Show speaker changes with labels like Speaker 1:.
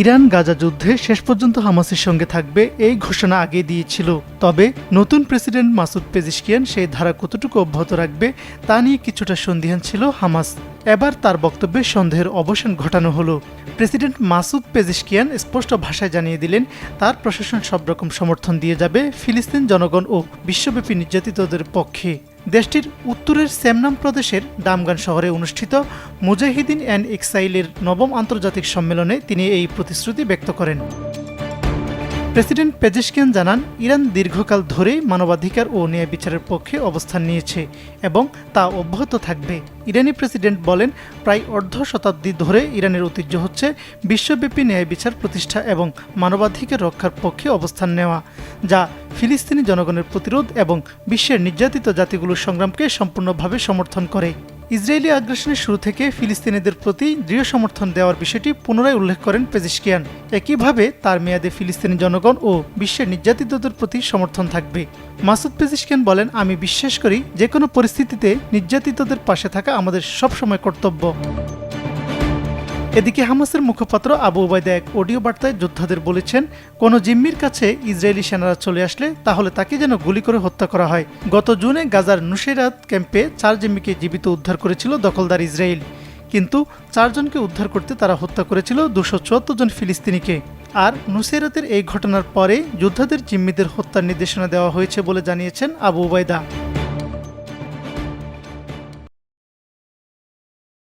Speaker 1: Iran Gaza যুদ্ধে শেষ পর্যন্ত হামাসের সঙ্গে থাকবে এই ঘোষণা আগে দিয়েছিল। তবে নতুন প্রেসিডেন্ট মাসুদ পেজিশকিয়ান সেই ধারা কতটুকু অব্যাহত রাখবে তা নিয়ে কিছুটা সন্দিহান ছিল হামাস। এবার তার বক্তব্যে সন্দেহের অবসান ঘটানো হলো। প্রেসিডেন্ট মাসুদ পেজিশকিয়ান স্পষ্ট ভাষায় জানিয়ে দিলেন, তার প্রশাসন সব রকম সমর্থন দিয়ে যাবে ফিলিস্তিন জনগণ ও বিশ্বব্যাপী নির্যাতিতদের পক্ষে। দেশটির উত্তরের সেমনাম প্রদেশের ডামগান শহরে অনুষ্ঠিত মুজাহিদিন অ্যান্ড এক্সাইলের নবম আন্তর্জাতিক সম্মেলনে তিনি এই প্রতিশ্রুতি ব্যক্ত করেন। প্রেসিডেন্ট পেজেশকিয়ান জানান, ইরান দীর্ঘকাল ধরেই মানবাধিকার ও ন্যায় বিচারের পক্ষে অবস্থান নিয়েছে এবং তা অব্যাহত থাকবে। ইরানি প্রেসিডেন্ট বলেন, প্রায় অর্ধ শতাব্দী ধরে ইরানের ঐতিহ্য হচ্ছে বিশ্বব্যাপী ন্যায় বিচার প্রতিষ্ঠা এবং মানবাধিকার রক্ষার পক্ষে অবস্থান নেওয়া, যা ফিলিস্তিনি জনগণের প্রতিরোধ এবং বিশ্বের নির্যাতিত জাতিগুলোর সংগ্রামকে সম্পূর্ণভাবে সমর্থন করে। ইসরায়েলি আগ্রাসনের শুরু থেকে ফিলিস্তিনিদের প্রতি দৃঢ় সমর্থন দেওয়ার বিষয়টি পুনরায় উল্লেখ করেন পেজিশকিয়ান। একইভাবে তার মেয়াদে ফিলিস্তিনি জনগণ ও বিশ্বের নির্যাতিতদের প্রতি সমর্থন থাকবে। মাসুদ পেজিশকিয়ান বলেন, আমি বিশ্বাস করি যে কোনো পরিস্থিতিতে নির্যাতিতদের পাশে থাকা আমাদের সবসময় কর্তব্য। এদিকে হামাসের মুখপাত্র আবু ওবায়দা এক অডিও বার্তায় যোদ্ধাদের বলেছেন, কোনো জিম্মির কাছে ইসরায়েলি সেনারা চলে আসলে তাহলে তাকে যেন গুলি করে হত্যা করা হয়। গত জুনে গাজার নুসেরাত ক্যাম্পে চার জিম্মিকে জীবিত উদ্ধার করেছিল দখলদার ইসরায়েল। কিন্তু চারজনকে উদ্ধার করতে তারা হত্যা করেছিল দুশো চুয়াত্তর জন ফিলিস্তিনিকে। আর নুসেরাতের এই ঘটনার পরে যোদ্ধাদের জিম্মিদের হত্যার নির্দেশনা দেওয়া হয়েছে বলে জানিয়েছেন আবু ওবায়দা